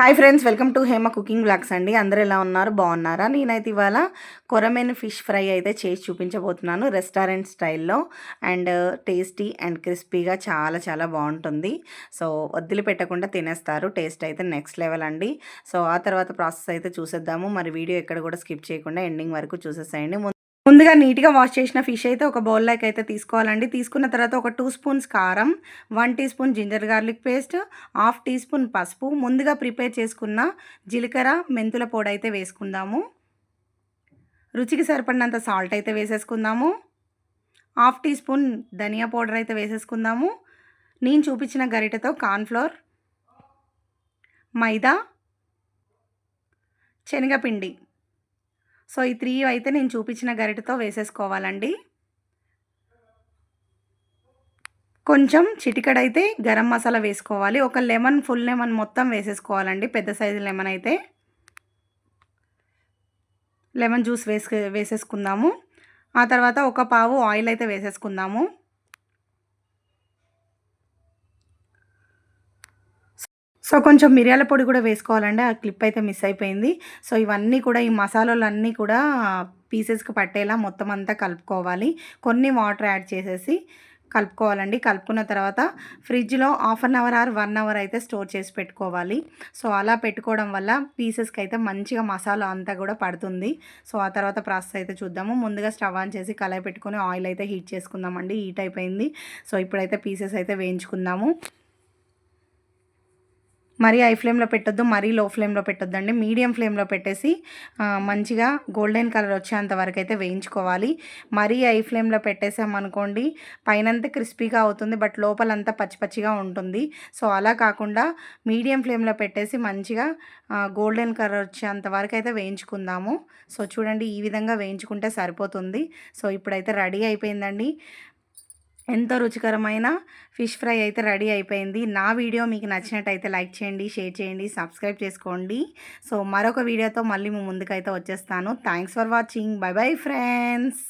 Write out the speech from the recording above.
Hi friends welcome to Hema cooking blogs అండి. అందరూ ఎలా ఉన్నారు? బాగున్నారా? నేనైతే ఇవాళ కొరమైన ఫిష్ ఫ్రై అయితే చేసి చూపించబోతున్నాను రెస్టారెంట్ స్టైల్లో. అండ్ టేస్టీ అండ్ క్రిస్పీగా చాలా చాలా బాగుంటుంది. సో వద్దులు పెట్టకుండా తినేస్తారు. టేస్ట్ అయితే నెక్స్ట్ లెవెల్ అండి. సో ఆ తర్వాత ప్రాసెస్ అయితే చూసేద్దాము. మరి వీడియో ఎక్కడ కూడా స్కిప్ చేయకుండా ఎండింగ్ వరకు చూసేసేయండి. ముందుగా నీట్గా వాష్ చేసిన ఫిష్ అయితే ఒక బౌల్లోకి అయితే తీసుకోవాలండి. తీసుకున్న తర్వాత ఒక టూ స్పూన్స్ కారం one teaspoon ginger garlic paste half teaspoon పసుపు. ముందుగా ప్రిపేర్ చేసుకున్న జీలకర్ర మెంతుల పొడి అయితే వేసుకుందాము. రుచికి సరిపడినంత సాల్ట్ అయితే వేసేసుకుందాము. హాఫ్ టీ స్పూన్ ధనియా పౌడర్ అయితే వేసేసుకుందాము. నేను చూపించిన గరిటెతో కార్న్ఫ్లోర్ మైదా శనగపిండి. సో ఈ త్రీ అయితే నేను చూపించిన గరిటతో వేసేసుకోవాలండి. కొంచెం చిటికడైతే గరం మసాలా వేసుకోవాలి. ఒక లెమన్ ఫుల్ లెమన్ మొత్తం వేసేసుకోవాలండి. పెద్ద సైజు లెమన్ అయితే. లెమన్ జ్యూస్ వేసుకు వేసేసుకుందాము. ఆ తర్వాత ఒక పావు ఆయిల్ అయితే వేసేసుకుందాము. సో కొంచెం మిరియాల పొడి కూడా వేసుకోవాలండి. ఆ క్లిప్ అయితే మిస్ అయిపోయింది. సో ఇవన్నీ కూడా ఈ మసాలాలు అన్నీ కూడా పీసెస్కి పట్టేలా మొత్తం అంతా కలుపుకోవాలి. కొన్ని వాటర్ యాడ్ చేసేసి కలుపుకోవాలండి. కలుపుకున్న తర్వాత ఫ్రిడ్జ్లో half an hour or one hour అయితే స్టోర్ చేసి పెట్టుకోవాలి. సో అలా పెట్టుకోవడం వల్ల పీసెస్కి అయితే మంచిగా మసాలా అంతా కూడా పడుతుంది. సో ఆ తర్వాత ప్రాసెస్ అయితే చూద్దాము. ముందుగా స్టవ్ ఆన్ చేసి కళాయి పెట్టుకొని ఆయిల్ అయితే హీట్ చేసుకుందామండి. హీట్ అయిపోయింది. సో ఇప్పుడైతే పీసెస్ అయితే వేయించుకుందాము. మరీ హై ఫ్లేమ్లో పెట్టొద్దు మరీ లో ఫ్లేమ్లో పెట్టొద్దండి. మీడియం ఫ్లేమ్లో పెట్టేసి మంచిగా గోల్డెన్ కలర్ వచ్చేంత వరకు అయితే వేయించుకోవాలి. మరీ హై ఫ్లేమ్లో పెట్టేసామనుకోండి పైనంతా క్రిస్పీగా అవుతుంది బట్ లోపలంతా పచ్చి పచ్చిగా ఉంటుంది. సో అలా కాకుండా మీడియం ఫ్లేమ్లో పెట్టేసి మంచిగా గోల్డెన్ కలర్ వచ్చేంత వరకు అయితే వేయించుకుందాము. సో చూడండి ఈ విధంగా వేయించుకుంటే సరిపోతుంది. సో ఇప్పుడైతే రెడీ అయిపోయిందండి. ఎంతో రుచికరమైన ఫిష్ ఫ్రై అయితే రెడీ అయిపోయింది. నా వీడియో మీకు నచ్చినట్టయితే లైక్ చేయండి షేర్ చేయండి సబ్స్క్రైబ్ చేసుకోండి. సో మరొక వీడియోతో మళ్ళీ ముందుకైతే వచ్చేస్తాను. Thanks for watching. Bye bye friends.